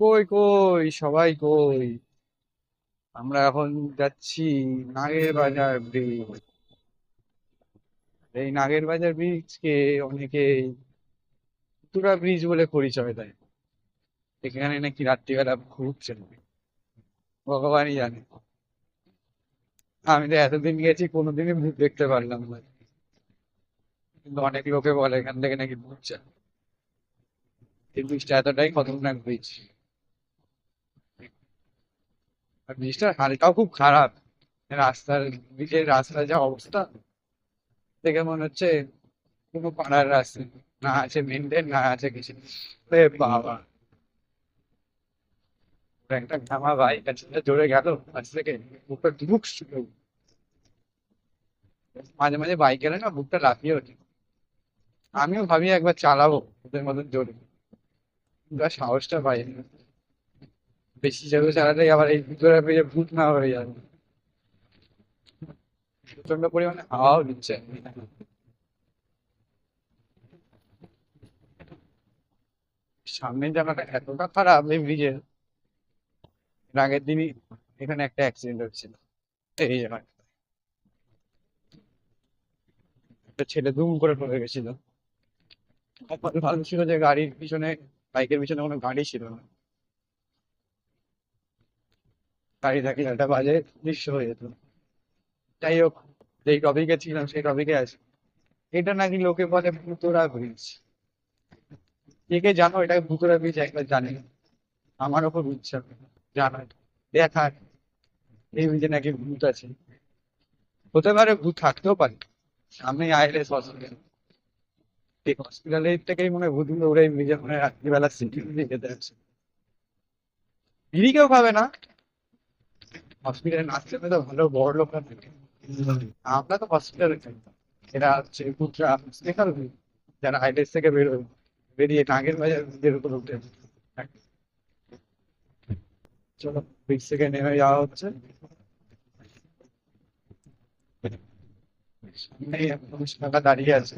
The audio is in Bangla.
কই কই, সবাই কই? আমরা এখন যাচ্ছি নাগের বাজার ব্রিজ এই নাগের বাজার ব্রিজকে অনেকে তুরা ব্রিজ বলে পরিচয় দেয়। এখানে নাকি রাত্রিবেলা ভূত চলবে। ভগবানই জানে। আমি তো এতদিন গেছি, কোনোদিনই ভূত দেখতে পারলাম না। কিন্তু অনেক লোকে বলে, এখান থেকে নাকি ভূত চলে। এই ব্রিজটা এতটাই খতরনাক ব্রিজ ব্রিজটার হালটাও খুব খারাপ। রাস্তার ব্রিজের রাস্তার যা অবস্থা, দেখে মনে হচ্ছে কোনো পাড়ার রাস্তা না আছে মেনটেন না আছে কিছু বাবা। একটা ঘামা আছে জোরে গেল পাশ থেকে বুকটা শুরু মাঝে মাঝে বাইক গেলে না বুকটা লাফিয়ে ওঠে। আমিও ভাবি একবার চালাবো, ওদের মতন জোরে। সাহসটা পাই বেশি জোরে চালালে আবার এই ভিতরে পেয়ে ভূত না হয়ে যাবে। প্রচণ্ড পরিমাণে হাওয়াও দিচ্ছে। সামনের জায়গাটা এতটা খারাপ এই ব্রিজের আগের দিনই এখানে একটা অ্যাক্সিডেন্ট হচ্ছিল এই জায়গায় একটা ছেলে দুম করে পড়ে গেছিল। ভালো ছিল যে গাড়ির পিছনে, বাইকের পিছনে কোনো গাড়ি ছিল না। গাড়ি থাকলে একটা বাজে দৃশ্য হয়ে যেত। যাই হোক, যেই টপিকে ছিলাম, সেই টপিকে আছি এটা নাকি লোকে বলে ভুতুরা ব্রিজ কে জানো এটা ভুতুরা ব্রিজ একবার জানি। না। আমারও খুব ইচ্ছা। জানার দেখার। এই ব্রিজে নাকি ভূত আছে। হতে পারে ভূত থাকতেও পারে। সামনে আইএলএস হসপিটাল এই হসপিটালের থেকেই মনে হয় ভূতগুলো উড়ে ব্রিজে মনে হয় রাত্রিবেলা সিটি যেতে আছে বিড়ি কেউ খাবে না? হসপিটালে তো ভালো বড় লোক থাকে আমরা তো হসপিটালে এরা হচ্ছে ভূতরা দেখাল যারা আইএলএস থেকে বেরোয় বেরিয়ে নাগের বাজার ব্রিজের উপর উঠে। চলো ব্রিজ থেকে নেমে যাওয়া হচ্ছে। কাকা দাঁড়িয়ে আছে।